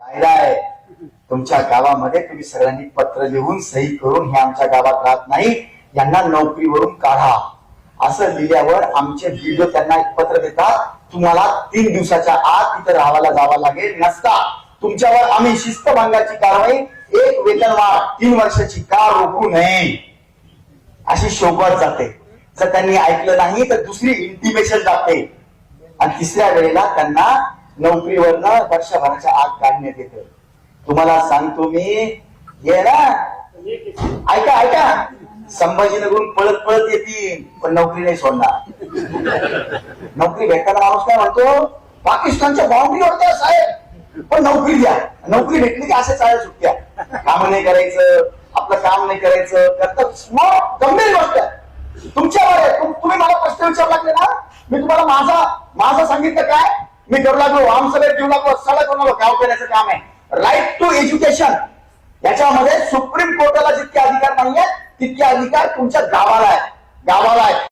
कायदा आहे. तुमच्या गावामध्ये तुम्ही सगळ्यांनी पत्र लिहून सही करून हे आमच्या गावात राहत नाही यांना नोकरीवरून काढा. असं लिहिल्यावर आमचे व्हिडिओ त्यांना एक पत्र देतात तुम्हाला तीन दिवसाच्या आत तिथे राहायला जावं लागेल नसता. तुमच्यावर आम्ही शिस्त भंगाची कारवाई एक वेतनवाढ तीन वर्षाची का रोखू नये. अशी शोभत जाते. जर त्यांनी ऐकलं नाही तर दुसरी इंटिमेशन जाते. आणि तिसऱ्या वेळेला त्यांना नोकरीवरनं वर्षभराच्या आत काढण्यात येतं. तुम्हाला सांगतो मी ये ना. ऐका ऐका. संभाजीनगरून पळत पळत येतील पण नोकरी नाही सोडणार. नोकरी भेटताना माणूस काय म्हणतो पाकिस्तानच्या बाउंड्रीवर द्या साहेब. पण नोकरी द्या. नोकरी भेटली की असे चालेल सुट्ट्या. काम नाही करायचं आपलं काम नाही करायचं. करतात स्मॉल गंभीर गोष्ट आहे. तुमच्यावर आहे. तुम्ही मला प्रश्न विचारला ना? मी तुम्हाला माझा माझा सांगितलं काय? मी करू लागलो आमसभेत देऊ लागलो सगळं करू लागलो गाव करायचं काम आहे. राईट टू एज्युकेशन याच्यामध्ये सुप्रीम कोर्टाला जितके अधिकार नाहीये तितके अधिकार तुमच्या गावाला आहे गावाला आहे